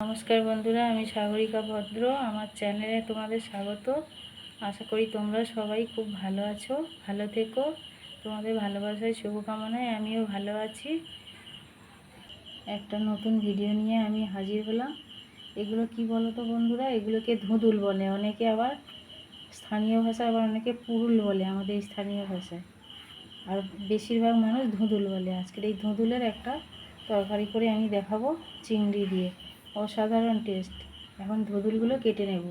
নমস্কার বন্ধুরা, আমি সাগরিকা ভদ্র, আমার চ্যানেলে তোমাদের স্বাগত। আশা করি তোমরা সবাই খুব ভালো আছো, ভালো থেকো। তোমাদের ভালোবাসায় শুভকামনায় আমিও ভালো আছি। একটা নতুন ভিডিও নিয়ে আমি হাজির হলাম। এগুলো কি বলো তো বন্ধুরা? এগুলোকে ধুঁদুল বলে। অনেকে আবার স্থানীয় ভাষায় আবার অনেকে পুরুল বলে আমাদের স্থানীয় ভাষায়। আর বেশিরভাগ মানুষ ধুঁদুল বলে। আজকের এই ধুঁদুলের একটা তরকারি করে আমি দেখাবো চিংড়ি দিয়ে। অসাধারণ টেস্ট। এখন ধুদুলগুলো কেটে নেব।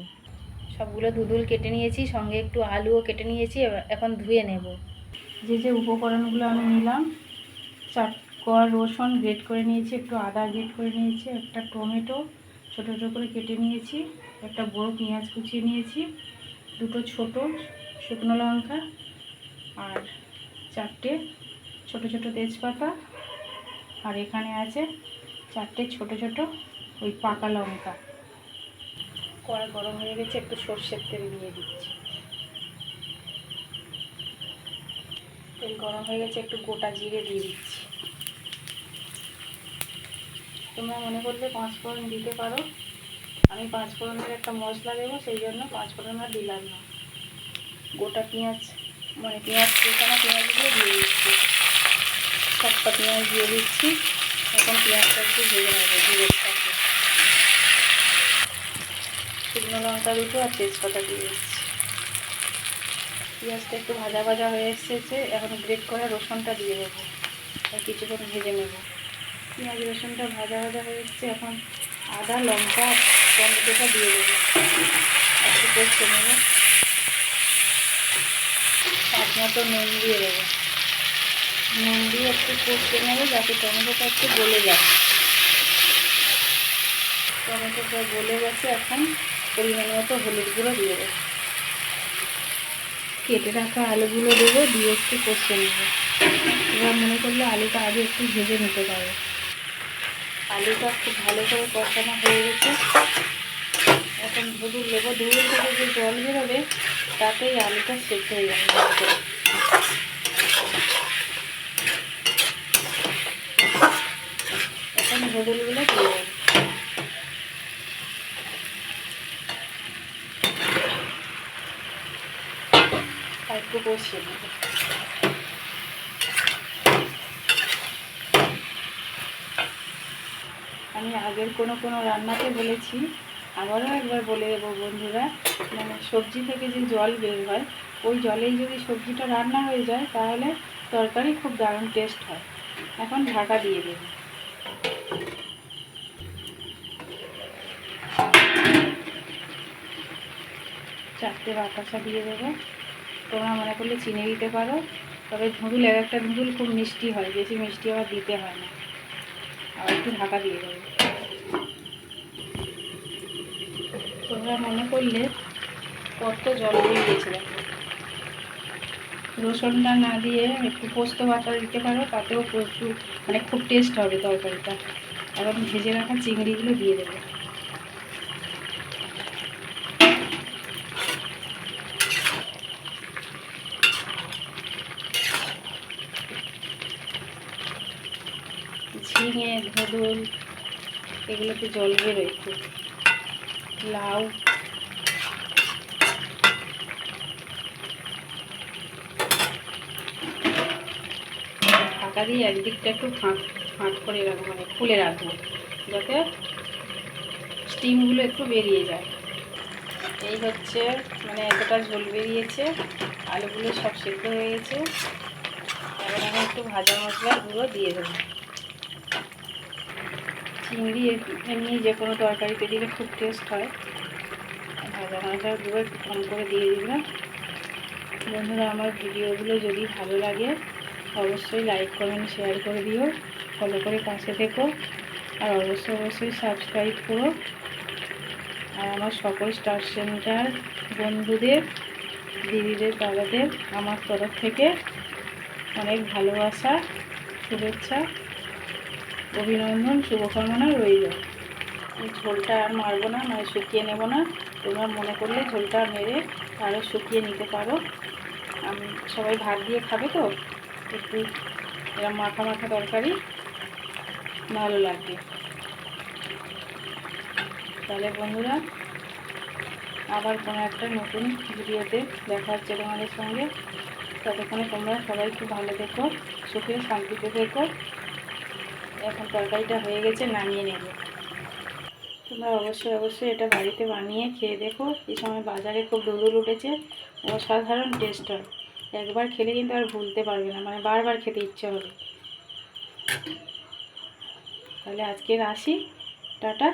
সবগুলো ধুদুল কেটে নিয়েছি সঙ্গে একটু আলুও কেটে নিয়েছি এখন ধুয়ে নেব। যে যে উপকরণগুলো আমি নিলাম চার কোয়া রসুন গ্রেট করে নিয়েছি একটু আদা গ্রেট করে নিয়েছি একটা টমেটো ছোটো ছোটো করে কেটে নিয়েছি একটা বড় পেঁয়াজ কুচিয়ে নিয়েছি দুটো ছোট শুকনো লঙ্কা আর চারটে ছোট ছোট তেজপাতা। আর এখানে আছে চারটে ছোট ছোট ওই পাকা লঙ্কা। কড়া গরম হয়ে গেছে, একটু সর্ষের তেল দিয়ে দিচ্ছি। তেল গরম হয়ে গেছে, একটু গোটা জিরে দিয়ে দিচ্ছি। তোমরা মনে করলে পাঁচ ফোড়ন দিতে পারো। আমি পাঁচ ফোড়নের একটা মশলা দেবো, সেই জন্য পাঁচ ফোড়ন আর দিলাম না। গোটা পেঁয়াজ মানে পেঁয়াজ কেটানো পেঁয়াজগুলো দিয়ে দিয়ে দিচ্ছি। সবটা পেঁয়াজ দিয়ে দিচ্ছি। এখন পেঁয়াজটা একটু ভেজে নেব সাথে শুকনো লঙ্কা দুটো আর তেজপাতা দিয়ে দিচ্ছি। পেঁয়াজটা একটু ভাজা ভাজা হয়ে এসেছে, এখন গ্রেট করে রসুনটা দিয়ে দেবো আর কিছুক্ষণ ভেজে নেব। পেঁয়াজ রসুনটা ভাজা ভাজা হয়ে এসছে, এখন আদা, লঙ্কা, টমেটোটা দিয়ে দেবো। একটু কষতে নেব। স্বাদ মতো নুন দিয়ে দেবো। নুন দিয়ে একটু কষতে নেব যাতে টমেটোটা একটু গলে যায়। টমেটোটা গলে গেছে এখন পরিমাণ মতো হলুদ গুঁড়ো দিয়ে দেবো। কেটে রাখা আলুগুলো দেবো, দিয়ে একটু কষতে নেব। এবার মনে করলে আলুটা আগে একটু ভেজে নিতে পারো। আলুটা খুব ভালো করে কষানো হয়ে গেছে। এখন ধুদুল দেবো ধুদুল থেকে যে জল বেরোবে, তাতেই আলুটা সেদ্ধ হয়ে যাবে। এখন ধুদুলগুলো দিয়ে দেবো একটু কষিয়ে নেব আমি আগের কোনো কোনো রান্নাতে বলেছি, আবারও একবার বলে দেবো বন্ধুরা মানে সবজি থেকে যে জল বের হয়, ওই জলেই যদি সবজিটা রান্না হয়ে যায়, তাহলে তরকারি খুব দারুণ টেস্ট হয়। এখন ঢাকা দিয়ে দেব। চারটে বাতাসা দিয়ে দেবো। তোমরা মনে করলে চিনি দিতে পারো। তবে ধুঁদুল এক একটা ধুঁদুল খুব মিষ্টি হয়, বেশি মিষ্টি আবার দিতে হয় না। আর একটু ঢাকা দিয়ে দেবে। তোমরা মনে করলে কত জল বেরিয়েছে দেখো রসুনটা না দিয়ে একটু পোস্ত বাটা দিতে পারো, তাতেও প্রচুর মানে খুব টেস্ট হবে তরকারিটা। এখন ভেজে রাখা চিংড়িগুলো দিয়ে দেবো। ঝিঙে, ধুদুল, এগুলোতে জল বেরোয় খুব লাউ। ঢাকা দিয়ে একদিকটা একটু ফাঁক ফাঁক করে রাখব মানে খুলে রাখব, যাতে স্টিমগুলো একটু বেরিয়ে যায়। এই হচ্ছে মানে এতটা ঝোল বেরিয়েছে, আলুগুলো সব সেদ্ধ হয়ে গেছে। এবার আমি একটু ভাজা মশলার গুঁড়ো দিয়ে দেবো। চিংড়ি এমনি যে কোনো তরকারিতে দিলে খুব টেস্ট হয়। ভাজা গুঁড়ো একটু কম করে দিয়ে দিলাম। বন্ধুরা, আমার ভিডিওগুলো যদি ভালো লাগে, অবশ্যই লাইক কমেন্ট শেয়ার করে দিও। ফলো করে পাশে থেকো। আর অবশ্যই অবশ্যই সাবস্ক্রাইব করো। আর আমার সকল স্টার সেন্টার বন্ধুদের, দিদিদের, দাদাদের, আমার তরফ থেকে অনেক ভালোবাসা, শুভেচ্ছা। অভিনন্দন, শুভকামনা রইল। ঝোলটা আর মারবো না, নয় শুকিয়ে নেব না। তোমরা মনে করলে ঝোলটা মেরে আরও শুকিয়ে নিতে পারো। আমি, সবাই ভাত দিয়ে খাবে তো? একটু এরকম মাখা মাখা তরকারি ভালো লাগবে তাহলে বন্ধুরা, আবার কোনো একটা নতুন ভিডিওতে দেখা হচ্ছে তোমাদের সঙ্গে। ততক্ষণে তোমরা সবাই খুব ভালো থেকো, সুখে শান্তিতে থেকো। এখন তরকারিটা হয়ে গেছে, নামিয়ে নেব। তোমরা অবশ্যই অবশ্যই এটা বাড়িতে বানিয়ে খেয়ে দেখো। এই সময় বাজারে খুব দুদুল উঠেছে। অসাধারণ টেস্ট হয়। একবার খেলে কিন্তু আর ভুলতে পারবে না মানে বারবার খেতে ইচ্ছে হবে। তাহলে আজকের আসি। টাটা।